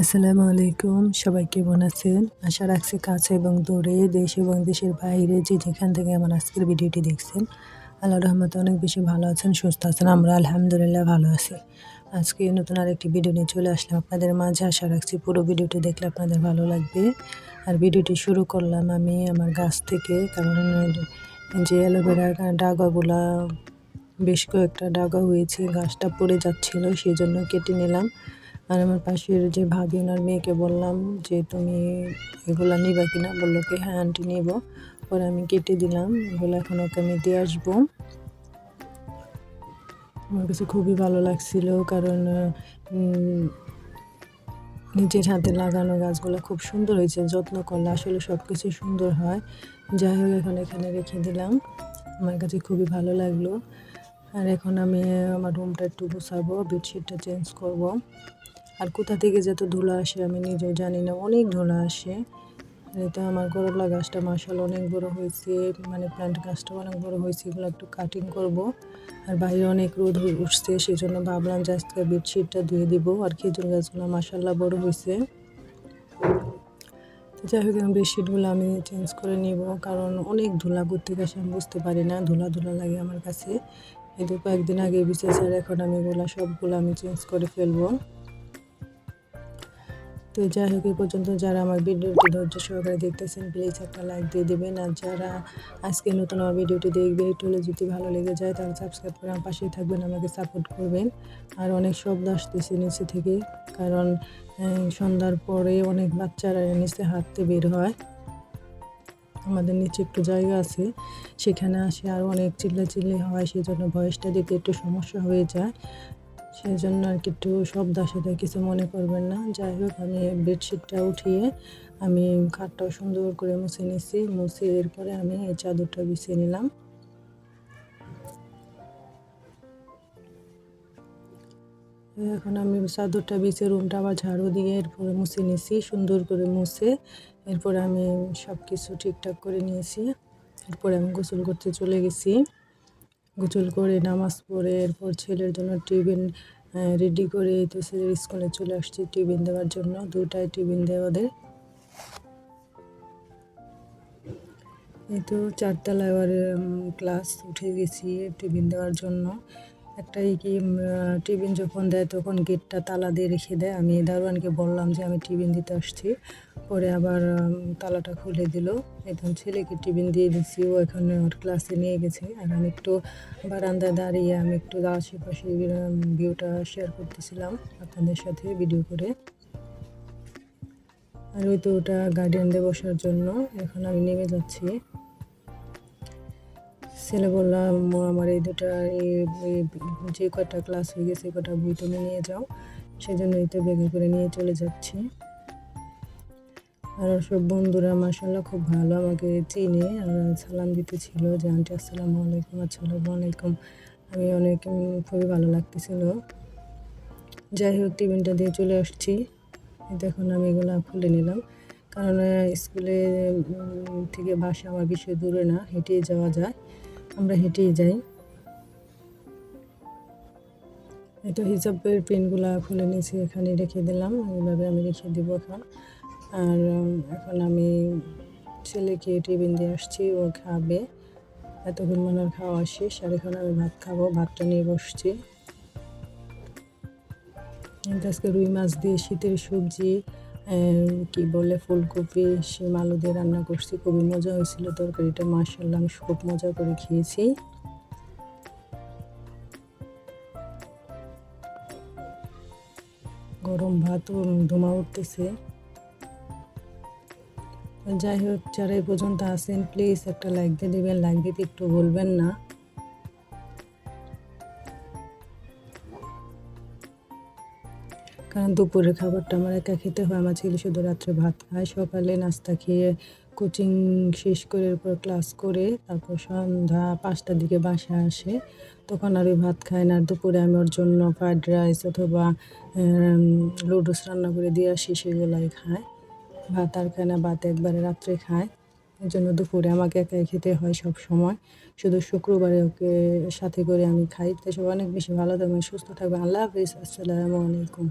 আসসালামু আলাইকুম, সবাই কেমন আছেন? আশা রাখছি কাছে এবং দূরে দেশ এবং দেশের বাইরে যে যেখান থেকে আমার আজকের ভিডিওটি দেখছেন আল্লাহ রহমতে অনেক বেশি ভালো আছেন, সুস্থ আছেন, আমরা আলহামদুলিল্লাহ ভালো আছি। আজকে নতুন আরেকটি ভিডিও নিয়ে চলে আসলাম আপনাদের মাঝে, আশা রাখছি পুরো ভিডিওটি দেখলে আপনাদের ভালো লাগবে। আর ভিডিওটি শুরু করলাম আমি আমার গাছ থেকে, কারণ যে অ্যালোভেরা ডাগাগুলা, বেশ কয়েকটা ডাগা হয়েছে, গাছটা পড়ে যাচ্ছিল সেই জন্য কেটে নিলাম। আর আমার পাশের যে ভাবি ওনার মেয়েকে বললাম যে, তুমি এগুলা নিবা কিনা? বলল কি হ্যাঁ আন্টি নিব। পরে আমি কেটে দিলাম, এগুলো এখন ওকে আমি দিয়ে আসব। আমার কাছে খুবই ভালো লাগছিল, কারণ নিজের হাতে লাগানো গাছগুলো খুব সুন্দর হয়েছে, যত্ন করলে আসলে সব কিছু সুন্দর হয়। যাই হোক, এখন এখানে রেখে দিলাম। আমার কাছে খুবই ভালো লাগল। আর এখন আমি, আমার রুমটা একটু গুছাবো বেডশিটটা চেঞ্জ করব। আর কোথা থেকে যত ধুলা আসে আমি নিজেও জানি না। অনেক ধুলা আসে। তো আমার করলা গাছটা মাসাল অনেক বড় হয়েছে। মানে প্ল্যান্ট গাছটা অনেক বড় হয়েছে, এগুলো একটু কাটিং করব। আর বাইরে অনেক রোদ উঠছে সেই জন্য ভাবলাম যে আজকে বেডশিটটা ধুয়ে দিব। আর খেজুর গাছগুলো মাসাল্লাহ বড় হয়েছে। তো যাই হোক বেডশিটগুলো আমি চেঞ্জ করে নিব, কারণ অনেক ধুলা করতে গেছে, আমি বুঝতে পারি না, ধুলা ধুলা লাগে আমার কাছে। এই তো কয়েকদিন আগে বিশেষ আর এখন আমি এগুলো সবগুলো আমি চেঞ্জ করে ফেলব। তো যাই হোক এই পর্যন্ত যারা আমার ভিডিওটি ধৈর্য সহকারে দেখতেছেন প্লিজ একটা লাইক দিয়ে দেবেন। আর যারা আজকে নতুন আমার ভিডিওটি দেখবে, একটু হলে যদি ভালো লেগে যায়, তাহলে সাবস্ক্রাইব করে আমার পাশেই থাকবেন, আমাকে সাপোর্ট করবেন। আর অনেক শব্দ আসতেছে নিচে থেকে, কারণ সন্ধ্যার পরে অনেক বাচ্চারা নিচে হাঁটতে বের হয়। আমাদের নিচে একটু জায়গা আছে, সেখানে আসে আর অনেক চিল্লাচিল্লি হয় সেই জন্য ভয়েসটা দিতে একটু সমস্যা হয়ে যায়। সেই জন্য আর কি একটু শব্দ আসে কিছু মনে করবেন না। যাই হোক, আমি বেডশিটটা উঠিয়ে আমি খাটটাও সুন্দর করে মুছে নিছি। মুছে এরপরে আমি এই চাদরটা বিছিয়ে নিলাম। এখন আমি চাদরটা বিছিয়ে রুমটা আবার ঝাড়ু দিয়ে এরপরে মুছে নিছি, সুন্দর করে মুছে। এরপরে আমি সব কিছু ঠিকঠাক করে নিয়েছি। এরপরে আমি গোসল করতে চলে গেছি। গোসল করে, নামাজ পড়ে, এরপর ছেলের জন্য টিফিন রেডি করে, তো ছেলের স্কুলে চলে আসছি টিফিন দেওয়ার জন্য। দুটাই টিফিন দেয় ওদের। এই তো চারতলায় আবার ক্লাস উঠে গেছি টিফিন দেওয়ার জন্য। একটাই কি টিফিন যখন দেয় তখন গেটটা তালা দিয়ে রেখে দেয়। আমি দারোয়ানকে বললাম যে আমি টিফিন দিতে আসছি। পরে আবার তালাটা খুলে দিল। এখন ছেলেকে টিফিন দিয়ে দিচ্ছি ও এখন ওর ক্লাসে নিয়ে গেছে। আর আমি একটু বারান্দায় দাঁড়িয়ে আমি একটু আশেপাশে ভিউটা শেয়ার করতেছিলাম আপনাদের সাথে ভিডিও করে। আর ওই তো ওটা গার্ডেনদের বসার জন্য। এখন আমি নেমে যাচ্ছি। ছেলে বললাম আমার এই দুটা যে কয়টা ক্লাস হয়ে গেছে কটা বই তুমি নিয়ে যাও। সেজন্য এই তো বেগে করে নিয়ে চলে যাচ্ছি। আর সব বন্ধুরা মাসাল্লাহ খুব ভালো আমাকে চিনে, আর সালাম দিতে ছিল যে, আন্টি, আসসালামু আলাইকুম আসসালামু আলাইকুম। আমি অনেক খুবই ভালো লাগতেছিল। যাই হোক, টিফিনটা দিয়ে চলে আসছি। দেখুন, আমি এগুলো খুলে নিলাম। কারণ স্কুলে থেকে বাসা আমার বেশি দূরে না, হেঁটেই যাওয়া যায়। আমরা হেঁটেই যাই। এটা হিসাবের পেনগুলো খুলে নিয়েছি, এখানে রেখে দিলাম। এইভাবে আমি রেখে দিব এখন। আর এখন আমি ছেলেকে টিফিন দিয়ে আসছি, ও খাবে। এতক্ষণ মনে খাওয়া শেষ, আর এখন আমি ভাত খাব, ভাতটা নিয়ে বসছি। আজকে রুই মাছ দিয়ে শীতের সবজি কি বলে, ফুলকপি, শিম আলু দিয়ে রান্না করছি। খুবই মজা হয়েছিল তরকারিটা মার্শাল্লাহ আমি খুব মজা করে খেয়েছি। গরম ভাতও ধোমা উঠতেছে। যাই হোক, যারা এই পর্যন্ত আসেন প্লিজ একটা লাইক দিয়ে দেবেন। লাইক দিতে একটু বলবেন না। কারণ দুপুরের খাবারটা আমার একা খেতে হয়। আমার ছেলে শুধু রাত্রে ভাত খায়। সকালে নাস্তা খেয়ে কোচিং শেষ করে এরপর ক্লাস করে তারপর সন্ধ্যা পাঁচটার দিকে বাসায় আসে। তখন আর ওই ভাত খায় না। দুপুরে আমি ওর জন্য ফ্রাইড রাইস অথবা লুডুস রান্না করে দিয়ে আসি, সেগুলাই খায়। ভাত আর খায় না, ভাত একবারে রাত্রে খায়। এর জন্য দুপুরে আমাকে একাই খেতে হয় সব সময়। শুধু শুক্রবারে ওকে সাথে করে আমি খাই। তো সব অনেক বেশি ভালো থাকবেন, সুস্থ থাকবেন। আল্লাহ হাফিজ। আসসালামু আলাইকুম।